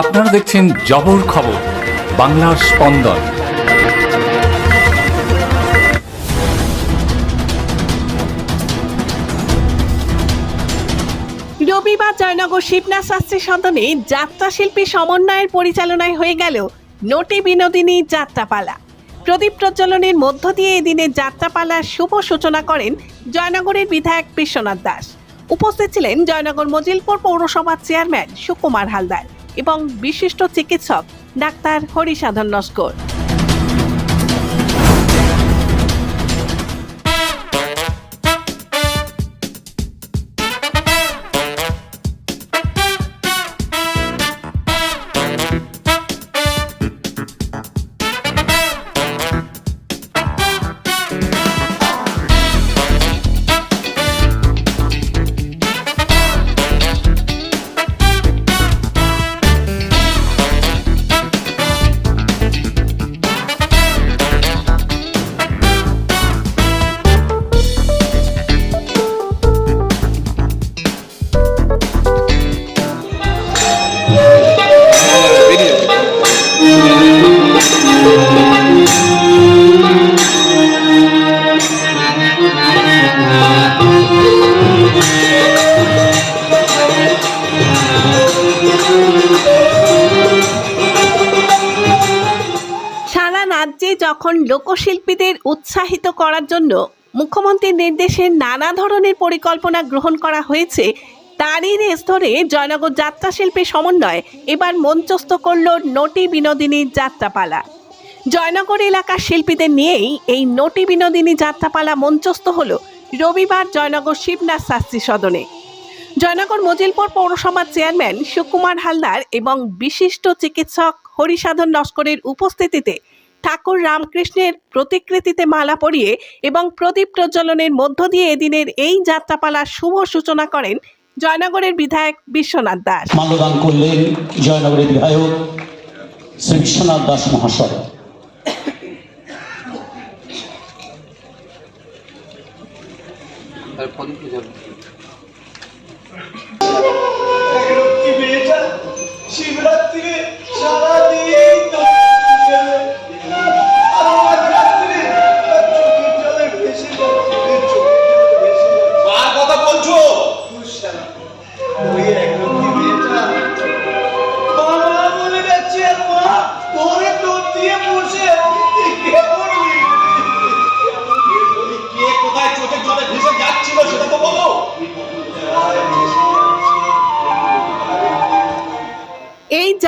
আপনারা দেখছেন জবর খবর, বাংলার স্পন্দন। রবিবার জয়নগর শিবনাথ শাস্ত্রী সদনে যাত্রা শিল্পী সমন্বয়ের পরিচালনায় হয়ে গেল নটি বিনোদিনী যাত্রাপালা। প্রদীপ প্রজ্বলনের মধ্য দিয়ে এদিনের যাত্রাপালার শুভ সূচনা করেন জয়নগরের বিধায়ক বিশ্বনাথ দাস। উপস্থিত ছিলেন জয়নগর মজিলপুর পৌরসভার চেয়ারম্যান সুকুমার হালদার। এবং বিশিষ্ট চিকিৎসক ডাক্তার হরিসাধন নস্কর। যখন লোকশিল্পীদের উৎসাহিত করার জন্য মুখ্যমন্ত্রীর নির্দেশে নানা ধরনের পরিকল্পনা গ্রহণ করা হয়েছে। তারই রেস ধরে জয়নগর যাত্রা শিল্পী সমন্বয় এবার মঞ্চস্থ করল নটি বিনোদিনীর যাত্রাপালা। জয়নগর এলাকার শিল্পীদের নিয়েই এই নটি বিনোদিনী যাত্রাপালা মঞ্চস্থ হল রবিবার জয়নগর শিবনাথ শাস্ত্রী সদনে। জয়নগর মজিলপুর পৌরসভার চেয়ারম্যান সুকুমার হালদার এবং বিশিষ্ট চিকিৎসক হরিসাধন নস্করের উপস্থিতিতে ঠাকুর রামকৃষ্ণের প্রতিকৃতিতে মালা পরিয়ে এবং প্রদীপ প্রজ্বলনের মধ্য দিয়ে এদিনের এই যাত্রাপালার শুভ সূচনা করেন জয়নগরের বিধায়ক বিশ্বনাথ দাস। মাল্যদান করলেন জয়নগরের বিধায়ক শ্রী বিশ্বনাথ দাস মহাশয়। মেয়েটা শিবরাত্রিরে সারাদিন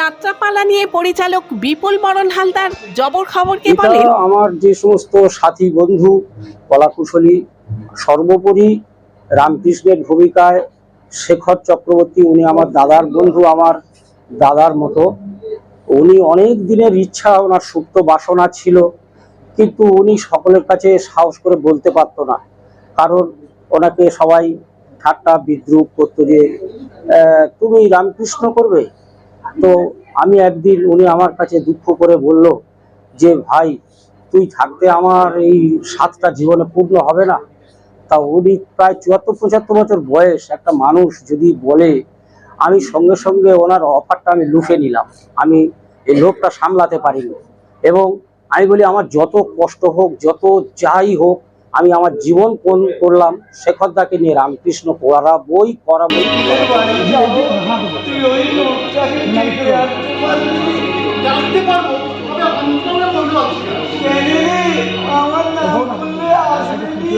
যাত্রাপালা নিয়ে পরিচালক বিপুল মরণ হালদার জবর খবরকে বলেন? আমার যে সমস্ত সাথী বন্ধু কলাকুশলী সর্বোপরি রামকৃষ্ণের ভূমিকায় শেখর চক্রবর্তী উনি আমার দাদার বন্ধু আমার দাদার মতো। উনি অনেক দিনের ইচ্ছা ওনার সুপ্ত বাসনা ছিল কিন্তু উনি সকলের কাছে সাহস করে বলতে পারতো না। কারণ ওনাকে সবাই ঠাট্টা বিদ্রুপ করতো যে আহ, তুমি রামকৃষ্ণ করবে? তো আমি একদিন উনি আমার কাছে দুঃখ করে বলল যে, ভাই, তুই থাকতে আমার এই সাতটা জীবনে পূর্ণ হবে না। তা উনি প্রায় চুয়াত্তর, পঁচাত্তর বছর বয়স একটা মানুষ যদি বলে, আমি সঙ্গে সঙ্গে ওনার অফারটা আমি লুফে নিলাম। আমি এই লোভটা সামলাতে পারিনি। এবং আমি বলি, আমার যত কষ্ট হোক, যত যাই হোক আমি আমার জীবন কোন করলাম শেখরদাকে নিয়ে রামকৃষ্ণ পড়া বই তুই ওই লোকটাকে ডেকে আনতে পারবি? জানতে পারব তবে অন্তরে বলতে পারছি না। কেন রে? আমার নাম বললে আসবে কি?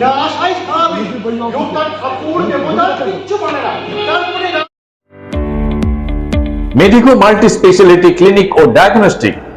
যা আশাই স্বাভাবিক লোকটার ঠাকুর দেবতা কিচ্ছু না তারপরে মেডিকো মাল্টি স্পেশালিটি ক্লিনিক ও ডায়াগনস্টিক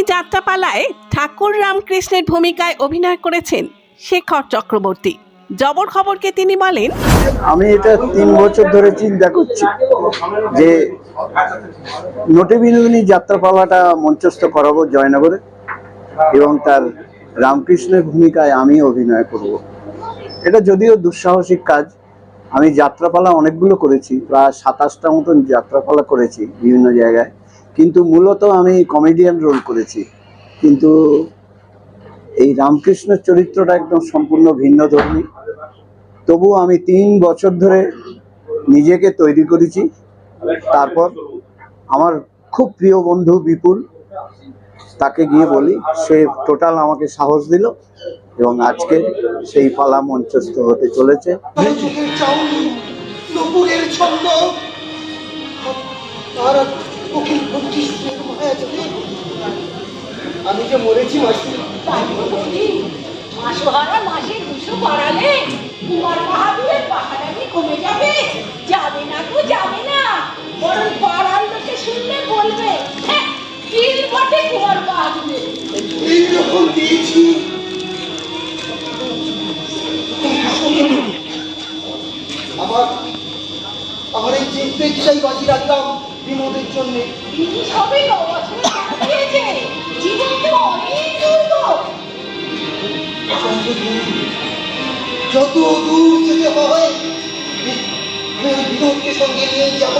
বিনোদিনী যাত্রাপালায় ঠাকুর রামকৃষ্ণের ভূমিকায় অভিনয় করেছেন শেখর চক্রবর্তী। জবর খবরকে তিনি বলেন, আমি এটা তিন বছর ধরে চিন্তা করছি যে নোটে বিনোদিনী যাত্রাপালাটা মঞ্চস্থ করাবো জয়নগরে এবং তার রামকৃষ্ণের ভূমিকায় আমি অভিনয় করব। এটা যদিও দুঃসাহসিক কাজ। আমি যাত্রাপালা অনেকগুলো করেছি, প্রায় সাতাশটা মতন যাত্রাপালা করেছি বিভিন্ন জায়গায়। কিন্তু মূলত আমি কমেডিয়ান রোল করেছি। কিন্তু এই রামকৃষ্ণের চরিত্রটা একদম সম্পূর্ণ ভিন্ন ধর্মী। তবু আমি তিন বছর ধরে নিজেকে তৈরি করেছি। তারপর আমার খুব প্রিয় বন্ধু বিপুল, তাকে গিয়ে বলি, সে টোটাল আমাকে সাহস দিল এবং আজকে সেই পালা মঞ্চস্থ হতে চলেছে। আমি যে মরেছি মাসি। মাসোহারা মাসে দুশো বাড়ালে কুমার বাহাদুরের পাহাড়ানি কমে যাবে। যাবে না তো যাবে না বরং পাড়ার লোকে শুনলে বলবে হ্যাঁ তিল বটে কুমার বাহাদুরের এইরকম দিয়েছি আমার আমার এই যে পেশাই বাজি রাখলাম বিনোদের জন্য। তিনি সবে যত দূর যেতে হয় সঙ্গে নিয়ে যাব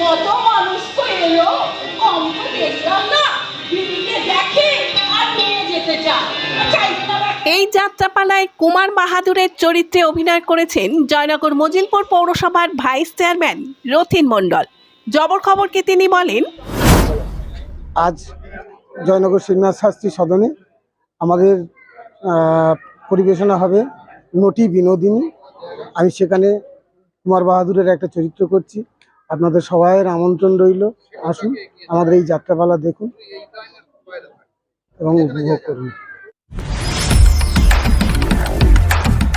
কত মানুষ তো এলো, কম তো দেখলাম না। এই যাত্রাপালায় কুমার বাহাদুরের চরিত্রে অভিনয় করেছেন জয়নগর মজিলপুর পৌরসভার ভাইস চেয়ারম্যান রথিন মণ্ডল। জবর খবরকে তিনি বলেন, আজ জয়নগর শ্রীনাথ শাস্ত্রী সদনে আমাদের পরিবেশনা হবে নটি বিনোদিনী। আমি সেখানে কুমার বাহাদুরের একটা চরিত্র করছি। আপনাদের সবাইয়ের আমন্ত্রণ রইল। আসুন, আমাদের এই যাত্রাপালা দেখুন এবং উপভোগ করুন।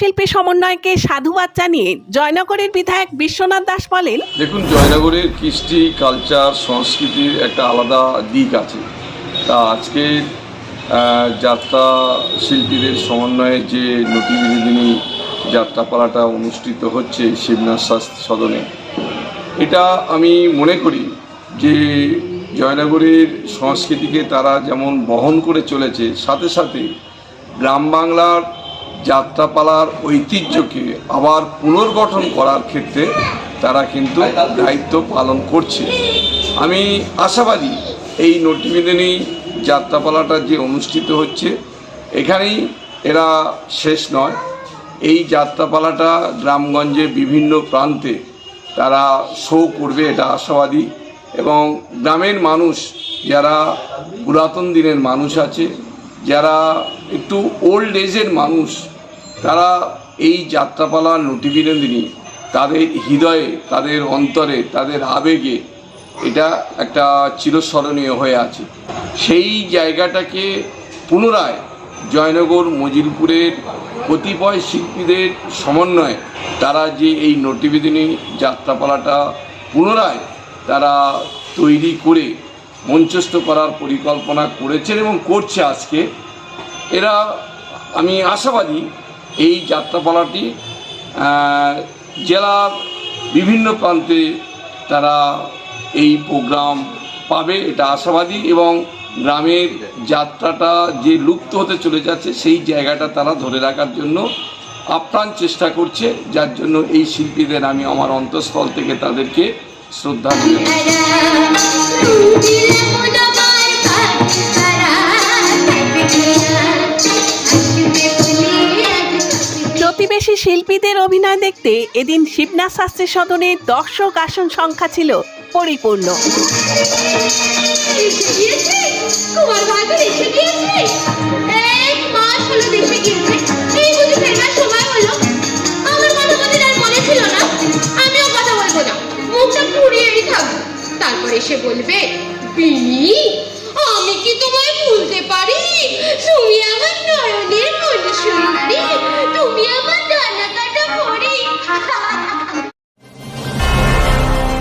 শিল্পী সমন্বয়কে সাধুবাদ জানিয়ে জয়নগরের বিধায়ক বিশ্বনাথ দাস বলেন, দেখুন, জয়নগরের কৃষ্টি, কালচার, সংস্কৃতির একটা আলাদা দিক আছে। তা আজকে যাত্রা শিল্পীদের সমন্বয়ে যে নটি বিনোদিনী যাত্রাপালাটা অনুষ্ঠিত হচ্ছে শিবনাথ শাস্ত্রী সদনে, এটা আমি মনে করি যে জয়নগরের সংস্কৃতিকে তারা যেমন বহন করে চলেছে, সাথে সাথে গ্রাম বাংলার যাত্রাপালার ঐতিহ্যকে আবার পুনর্গঠন করার ক্ষেত্রে তারা কিন্তু দায়িত্ব পালন করছে। আমি আশাবাদী এই নটিবিদিনী যাত্রাপালাটা যে অনুষ্ঠিত হচ্ছে, এখানেই এরা শেষ নয়। এই যাত্রাপালাটা গ্রামগঞ্জে বিভিন্ন প্রান্তে তারা শো করবে এটা আশাবাদী এবং গ্রামের মানুষ যারা পুরাতন দিনের মানুষ আছে, যারা একটু ওল্ড এজের মানুষ তারা এই যাত্রাপালা নটিবিনোদিনী তাদের হৃদয়ে, তাদের অন্তরে, তাদের আবেগে এটা একটা চিরস্মরণীয় হয়ে আছে। সেই জায়গাটাকে পুনরায় জয়নগর, মজিলপুরের কতিপয় শিল্পীদের সমন্বয়ে তারা যে এই নটিবেদিনী যাত্রাপালাটা পুনরায় তারা তৈরি করে মঞ্চস্থ করার পরিকল্পনা করেছেন এবং করছে আজকে, এরা আমি আশাবাদী এই যাত্রাপালাটি জেলার বিভিন্ন প্রান্তে তারা এই প্রোগ্রাম পাবে, এটা আশাবাদী এবং গ্রামের যাত্রাটা যে লুপ্ত হতে চলে যাচ্ছে সেই জায়গাটা তারা ধরে রাখার জন্য আপ্রাণ চেষ্টা করছে, যার জন্য এই শিল্পীদের আমি আমার অন্তঃস্থল থেকে তাদেরকে শ্রদ্ধা জানাই। প্রতিবেশী শিল্পীদের অভিনয় দেখতে এদিন শিবনাথ শাস্ত্রী সদনে দর্শক আসন সংখ্যা ছিল পরিপূর্ণ। তারপর এসে বলবে আমি কি তোমায় ভুলতে পারি? তুমি আমার